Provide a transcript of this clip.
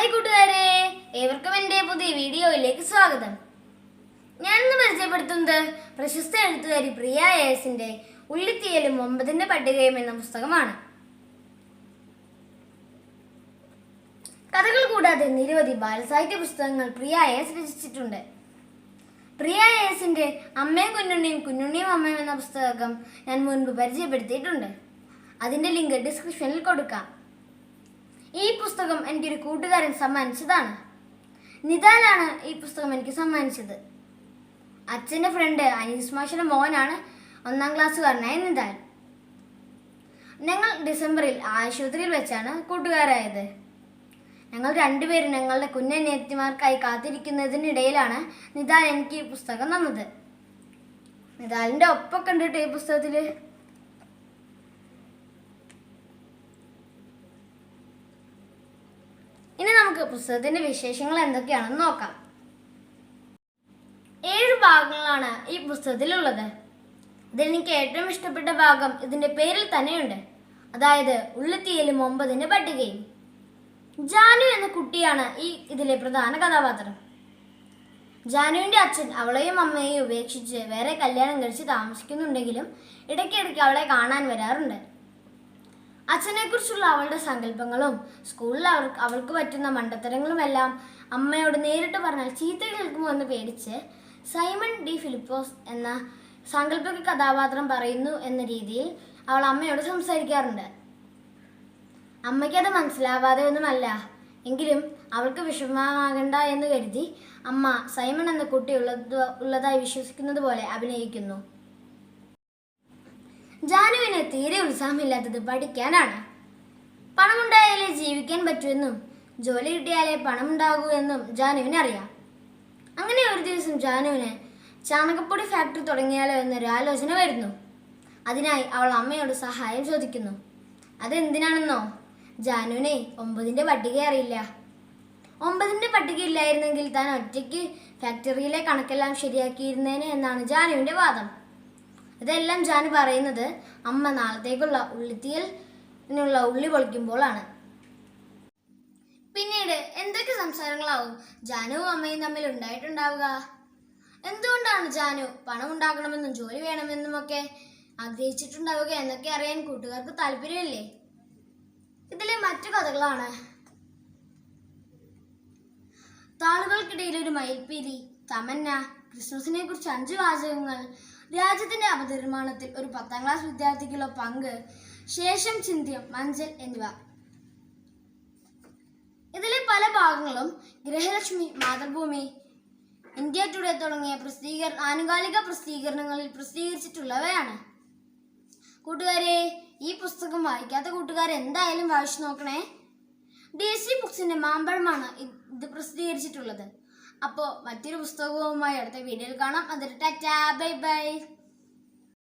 Hi കൂട്ടുകാരെ ഏവർക്കും എന്റെ പുതിയ വീഡിയോയിലേക്ക് സ്വാഗതം. ഞാൻ ഇന്ന് പരിചയപ്പെടുത്തുന്നത് പ്രശസ്ത എഴുത്തുകാരി പ്രിയ എസിന്റെ ഉള്ളിത്തീയലും ഒമ്പതിന്റെ പട്ടികയും എന്ന പുസ്തകമാണ്. കഥകൾ കൂടാതെ നിരവധി ബാലസാഹിത്യ പുസ്തകങ്ങൾ പ്രിയ എസ് രചിച്ചിട്ടുണ്ട്. പ്രിയ എസിന്റെ അമ്മയും കുഞ്ഞുണ്ണിയും കുഞ്ഞുണ്ണിയും അമ്മയും എന്ന പുസ്തകം ഞാൻ മുൻപ് പരിചയപ്പെടുത്തിയിട്ടുണ്ട്. അതിന്റെ ലിങ്ക് ഡിസ്ക്രിപ്ഷനിൽ കൊടുക്കാം. ഈ പുസ്തകം എനിക്കൊരു കൂട്ടുകാരൻ സമ്മാനിച്ചതാണ്. നിതാനാണ് ഈ പുസ്തകം എനിക്ക് സമ്മാനിച്ചത്. അച്ഛന്റെ ഫ്രണ്ട് അനീസ് മാഷിന്റെ മോനാണ് ഒന്നാം ക്ലാസ്സുകാരനായ നിദാൻ ഞങ്ങൾ ഡിസംബറിൽ ആശുപത്രിയിൽ വെച്ചാണ് കൂട്ടുകാരായത്. ഞങ്ങൾ രണ്ടുപേരും ഞങ്ങളുടെ കുഞ്ഞനിയത്തിമാർക്കായി കാത്തിരിക്കുന്നതിനിടയിലാണ് നിദാൻ എനിക്ക് ഈ പുസ്തകം തന്നത്. നിതാലിന്റെ ഒപ്പം കണ്ടിട്ട് ഈ പുസ്തകത്തിൽ നമുക്ക് പുസ്തകത്തിന്റെ വിശേഷങ്ങൾ എന്തൊക്കെയാണെന്ന് നോക്കാം. ഏഴ് ഭാഗങ്ങളാണ് ഈ പുസ്തകത്തിലുള്ളത്. എനിക്ക് ഏറ്റവും ഇഷ്ടപ്പെട്ട ഭാഗം ഇതിന്റെ പേരിൽ തന്നെയുണ്ട്. അതായത് ഉള്ളിത്തീയലും ഒമ്പതിന്റെ പട്ടികയും. ജാനു എന്ന കുട്ടിയാണ് ഈ ഇതിലെ പ്രധാന കഥാപാത്രം. ജാനുവിന്റെ അച്ഛൻ അവളെയും അമ്മയെയും ഉപേക്ഷിച്ച് വേറെ കല്യാണം കഴിച്ച് താമസിക്കുന്നുണ്ടെങ്കിലും ഇടയ്ക്കിടയ്ക്ക് അവളെ കാണാൻ വരാറുണ്ട്. അച്ഛനെക്കുറിച്ചുള്ള അവളുടെ സങ്കല്പങ്ങളും സ്കൂളിൽ അവർക്ക് അവൾക്ക് പറ്റുന്ന മണ്ടത്തരങ്ങളും എല്ലാം അമ്മയോട് നേരിട്ട് പറഞ്ഞാൽ ചീത്ത കേൾക്കുമോ എന്ന് പേടിച്ച് സൈമൺ ഡി ഫിലിപ്പോസ് എന്ന സാങ്കല്പിക കഥാപാത്രം പറയുന്നു എന്ന രീതിയിൽ അവൾ അമ്മയോട് സംസാരിക്കാറുണ്ട്. അമ്മയ്ക്കത് മനസ്സിലാവാതെ ഒന്നുമല്ല. എങ്കിലും അവൾക്ക് വിഷമമാകണ്ട എന്ന് കരുതി അമ്മ സൈമൺ എന്ന കുട്ടി ഉള്ളത് ഉള്ളതായി വിശ്വസിക്കുന്നത് പോലെ അഭിനയിക്കുന്നു. ജാനുവിന് തീരെ ഉത്സാഹമില്ലാത്തത് പഠിക്കാനാണ്. പണമുണ്ടായാലേ ജീവിക്കാൻ പറ്റുമെന്നും ജോലി കിട്ടിയാലേ പണമുണ്ടാകൂ എന്നും ജാനുവിന് അറിയാം. അങ്ങനെ ഒരു ദിവസം ജാനുവിന് ചാണകപ്പൊടി ഫാക്ടറി തുടങ്ങിയാലോ എന്നൊരു ആലോചന വരുന്നു. അതിനായി അവൾ അമ്മയോട് സഹായം ചോദിക്കുന്നു. അതെന്തിനാണെന്നോ? ജാനുവിനെ ഒമ്പതിന്റെ പട്ടിക അറിയില്ല. ഒമ്പതിന്റെ പട്ടിക ഇല്ലായിരുന്നെങ്കിൽ താൻ ഒറ്റയ്ക്ക് ഫാക്ടറിയിലെ കണക്കെല്ലാം ശരിയാക്കിയിരുന്നേനെ എന്നാണ് ജാനുവിന്റെ വാദം. ഇതെല്ലാം ജാനു പറയുന്നത് അമ്മ നാളത്തേക്കുള്ള ഉള്ളിത്തീയലിനുള്ള ഉള്ളി പൊളിക്കുമ്പോഴാണ് പിന്നീട് എന്തൊക്കെ സംസാരങ്ങളാവും? ജാനുവും അമ്മയും തമ്മിൽ ഉണ്ടായിട്ടുണ്ടാവുക? എന്തുകൊണ്ടാണ് ജാനു പണം ഉണ്ടാക്കണമെന്നും ജോലി വേണമെന്നും ഒക്കെ ആഗ്രഹിച്ചിട്ടുണ്ടാവുക എന്നൊക്കെ അറിയാൻ കൂട്ടുകാർക്ക് താല്പര്യമില്ലേ? ഇതിലെ മറ്റു കഥകളാണ്. താളുകൾക്കിടയിൽ ഒരു മയിൽപ്പീലി തമന്ന ക്രിസ്മസിനെ കുറിച്ച് അഞ്ച് വാചകങ്ങൾ രാജ്യത്തിന്റെ അവതീർമാണത്തിൽ ഒരു പത്താം ക്ലാസ് വിദ്യാർത്ഥിക്കുള്ള പങ്ക് ശേഷം ചിന്ത്യം മഞ്ചൽ എന്നിവ. ഇതിലെ പല ഭാഗങ്ങളും ഗൃഹലക്ഷ്മി മാതൃഭൂമി ഇന്ത്യ ടുഡേ തുടങ്ങിയ പ്രസിദ്ധീകര ആനുകാലിക പ്രസിദ്ധീകരണങ്ങളിൽ പ്രസിദ്ധീകരിച്ചിട്ടുള്ളവയാണ്. കൂട്ടുകാരെ ഈ പുസ്തകം വായിക്കാത്ത കൂട്ടുകാർ എന്തായാലും വായിച്ചു നോക്കണേ. ഡി സി ബുക്സിന്റെ മാമ്പഴമാണ് ഇത് പ്രസിദ്ധീകരിച്ചിട്ടുള്ളത്. അപ്പോൾ മറ്റൊരു പുസ്തകവുമായി അടുത്ത വീഡിയോയിൽ കാണാം. അതിൽ ടാറ്റാ. Bye bye.